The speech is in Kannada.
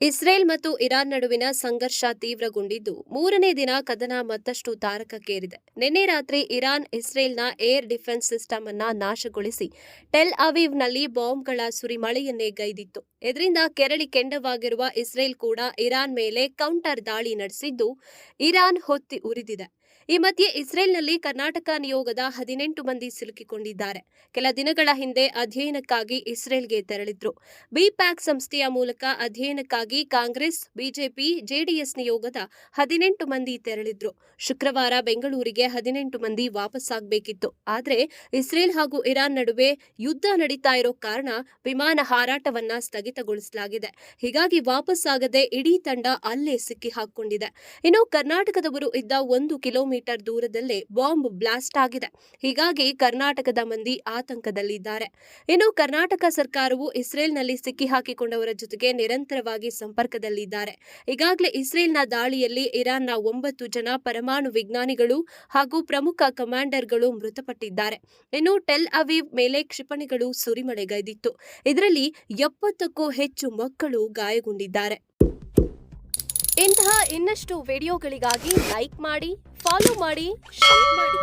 ಇಸ್ರೇಲ್ ಮತ್ತು ಇರಾನ್ ನಡುವಿನ ಸಂಘರ್ಷ ತೀವ್ರಗೊಂಡಿದ್ದು, ಮೂರನೇ ದಿನ ಕದನ ಮತ್ತಷ್ಟು ತಾರಕಕ್ಕೇರಿದೆ. ನಿನ್ನೆ ರಾತ್ರಿ ಇರಾನ್ ಇಸ್ರೇಲ್ನ ಏರ್ ಡಿಫೆನ್ಸ್ ಸಿಸ್ಟಮ್ ಅನ್ನ ನಾಶಗೊಳಿಸಿ ಟೆಲ್ ಅವೀವ್ನಲ್ಲಿ ಬಾಂಬ್ಗಳ ಸುರಿಮಳೆಯನ್ನೇ ಗೈದಿತ್ತು. ಇದರಿಂದ ಕೆರಳಿ ಕೆಂಡವಾಗಿರುವ ಇಸ್ರೇಲ್ ಕೂಡ ಇರಾನ್ ಮೇಲೆ ಕೌಂಟರ್ ದಾಳಿ ನಡೆಸಿದ್ದು, ಇರಾನ್ ಹೊತ್ತಿ ಉರಿದಿದೆ. ಈ ಮಧ್ಯೆ ಇಸ್ರೇಲ್ನಲ್ಲಿ ಕರ್ನಾಟಕ ನಿಯೋಗದ ಹದಿನೆಂಟು ಮಂದಿ ಸಿಲುಕಿಕೊಂಡಿದ್ದಾರೆ. ಕೆಲ ದಿನಗಳ ಹಿಂದೆ ಅಧ್ಯಯನಕ್ಕಾಗಿ ಇಸ್ರೇಲ್ಗೆ ತೆರಳಿದ್ರು. ಬಿಪ್ಯಾಕ್ ಸಂಸ್ಥೆಯ ಮೂಲಕ ಅಧ್ಯಯನಕ್ಕಾಗಿ ಕಾಂಗ್ರೆಸ್, ಬಿಜೆಪಿ, ಜೆಡಿಎಸ್ ನಿಯೋಗದ ಹದಿನೆಂಟು ಮಂದಿ ತೆರಳಿದ್ರು. ಶುಕ್ರವಾರ ಬೆಂಗಳೂರಿಗೆ ಹದಿನೆಂಟು ಮಂದಿ ವಾಪಸ್ಸಾಗಬೇಕಿತ್ತು. ಆದರೆ ಇಸ್ರೇಲ್ ಹಾಗೂ ಇರಾನ್ ನಡುವೆ ಯುದ್ಧ ನಡೀತಾ ಇರೋ ಕಾರಣ ವಿಮಾನ ಹಾರಾಟವನ್ನ ಸ್ಥಗಿತಗೊಳಿಸಲಾಗಿದೆ. ಹೀಗಾಗಿ ವಾಪಸ್ಸಾಗದೆ ಇಡೀ ತಂಡ ಅಲ್ಲೇ ಸಿಕ್ಕಿ ಹಾಕೊಂಡಿದೆ ಇನ್ನು ಕರ್ನಾಟಕದವರು ಇದ್ದ ಒಂದು ಕಿಲೋಮೀಟರ್ ದೂರದಲ್ಲೇ ಬಾಂಬ್ ಬ್ಲಾಸ್ಟ್ ಆಗಿದೆ. ಹೀಗಾಗಿ ಕರ್ನಾಟಕದ ಮಂದಿ ಆತಂಕದಲ್ಲಿದ್ದಾರೆ. ಇನ್ನು ಕರ್ನಾಟಕ ಸರ್ಕಾರವು ಇಸ್ರೇಲ್ನಲ್ಲಿ ಸಿಕ್ಕಿಹಾಕಿಕೊಂಡವರ ಜೊತೆಗೆ ನಿರಂತರವಾಗಿ ಸಂಪರ್ಕದಲ್ಲಿದ್ದಾರೆ. ಈಗಾಗಲೇ ಇಸ್ರೇಲ್ನ ದಾಳಿಯಲ್ಲಿ ಇರಾನ್ನ ಒಂಬತ್ತು ಜನ ಪರಮಾಣು ವಿಜ್ಞಾನಿಗಳು ಹಾಗೂ ಪ್ರಮುಖ ಕಮಾಂಡರ್ಗಳು ಮೃತಪಟ್ಟಿದ್ದಾರೆ. ಇನ್ನು ಟೆಲ್ ಅವೀವ್ ಮೇಲೆ ಕ್ಷಿಪಣಿಗಳು ಸುರಿಮಳೆಗೈದಿತ್ತು. ಇದರಲ್ಲಿ ಎಪ್ಪತ್ತಕ್ಕೂ ಹೆಚ್ಚು ಮಕ್ಕಳು ಗಾಯಗೊಂಡಿದ್ದಾರೆ. ಇಂತಹ ಇನ್ನಷ್ಟು ವಿಡಿಯೋಗಳಿಗಾಗಿ ಲೈಕ್ ಮಾಡಿ ಫಾಲೋ ಮಾಡಿ ಶೇರ್ ಮಾಡಿ.